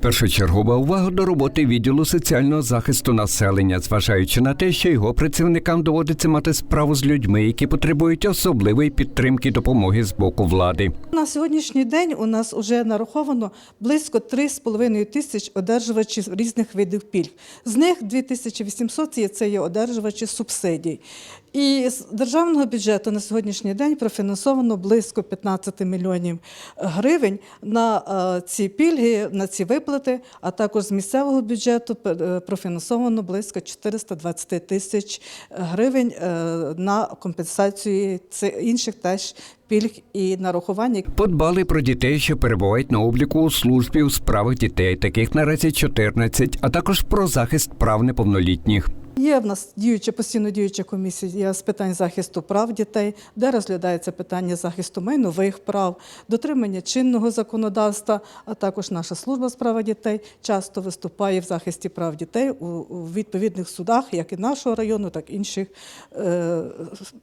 Першочергова увага до роботи відділу соціального захисту населення, зважаючи на те, що його працівникам доводиться мати справу з людьми, які потребують особливої підтримки допомоги з боку влади. На сьогоднішній день у нас вже нараховано близько 3,5 тисяч одержувачів різних видів пільг. З них 2800 є- це є одержувачі субсидій. І з державного бюджету на сьогоднішній день профінансовано близько 15 мільйонів гривень на е, ці пільги, на ці виплати, а також з місцевого бюджету е, профінансовано близько 420 тисяч гривень е, на компенсацію інших теж пільг і нарахування. Подбали про дітей, що перебувають на обліку у службі у справах дітей, таких наразі 14, а також про захист прав неповнолітніх. Є в нас діюча постійно діюча комісія з питань захисту прав дітей, де розглядається питання захисту майнових прав, дотримання чинного законодавства, а також наша служба з права дітей часто виступає в захисті прав дітей у, відповідних судах, як і нашого району, так і інших е,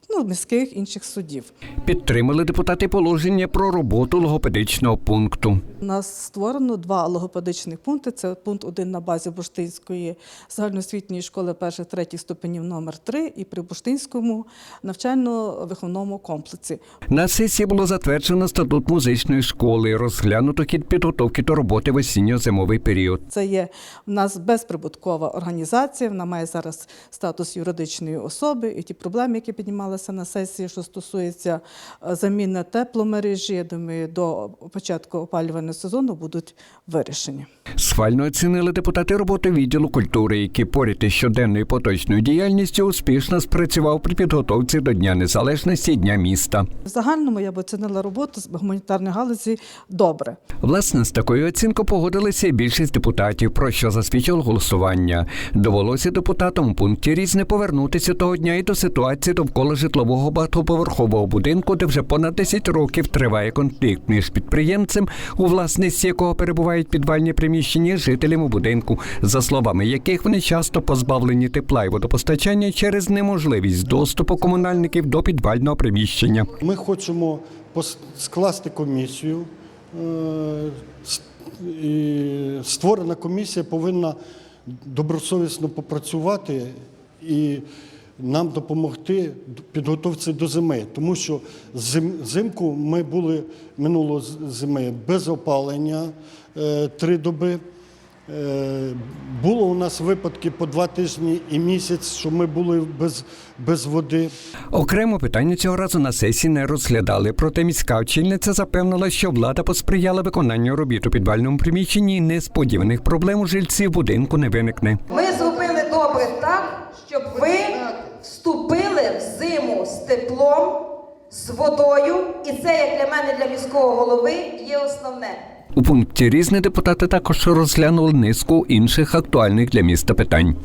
ну, міських інших судів. Підтримали депутати положення про роботу логопедичного пункту. У нас створено два логопедичних пункти. Це пункт один на базі Буштинської загальноосвітньої школи перших третіх ступенів номер 3 і при Буштинському навчально-виховному комплексі. На сесії було затверджено статут музичної школи, розглянуто хід підготовки до роботи в осінньо-зимовий період. Це є в нас безприбуткова організація. Вона має зараз статус юридичної особи. І ті проблеми, які піднімалися на сесії, що стосується е, заміни тепломережі, я думаю, до початку опалювального сезону будуть вирішені. Схвально оцінили депутати роботи відділу культури, який поряд із щоденною поточною діяльністю успішно спрацював при підготовці до Дня Незалежності Дня міста. В загальному я б оцінила роботу з гуманітарної галузі добре. Власне, з такою оцінкою погодилися і більшість депутатів, про що засвідчило голосування. Довелося депутатам у пункті різне повернутися того дня і до ситуації довкола житлового багатоповерхового будинку, де вже понад 10 років триває конфлікт між підприємцем, у власності якого перебувають підвальні приміщення, жителями будинку, за словами яких вони часто позбавлені тепла і водопостачання через неможливість доступу комунальників до підвального приміщення. Ми хочемо скласти комісію. Е, і Створена комісія повинна добросовісно попрацювати і нам допомогти підготовці до зими. Тому що зим, зимку ми були минуло зими без опалення е, три доби. Е, Було у нас випадки по два тижні і місяць, що ми були без, без води. Окремо питання цього разу на сесії не розглядали. Проте міська очільниця запевнила, що влада посприяла виконанню робіт у підвальному приміщенні і несподіваних проблем у жильців будинку не виникне. Ми зробили добре так, щоб ви вступили в зиму з теплом, з водою, і це, як для мене, для міського голови, є основне. У пункті різні депутати також розглянули низку інших актуальних для міста питань.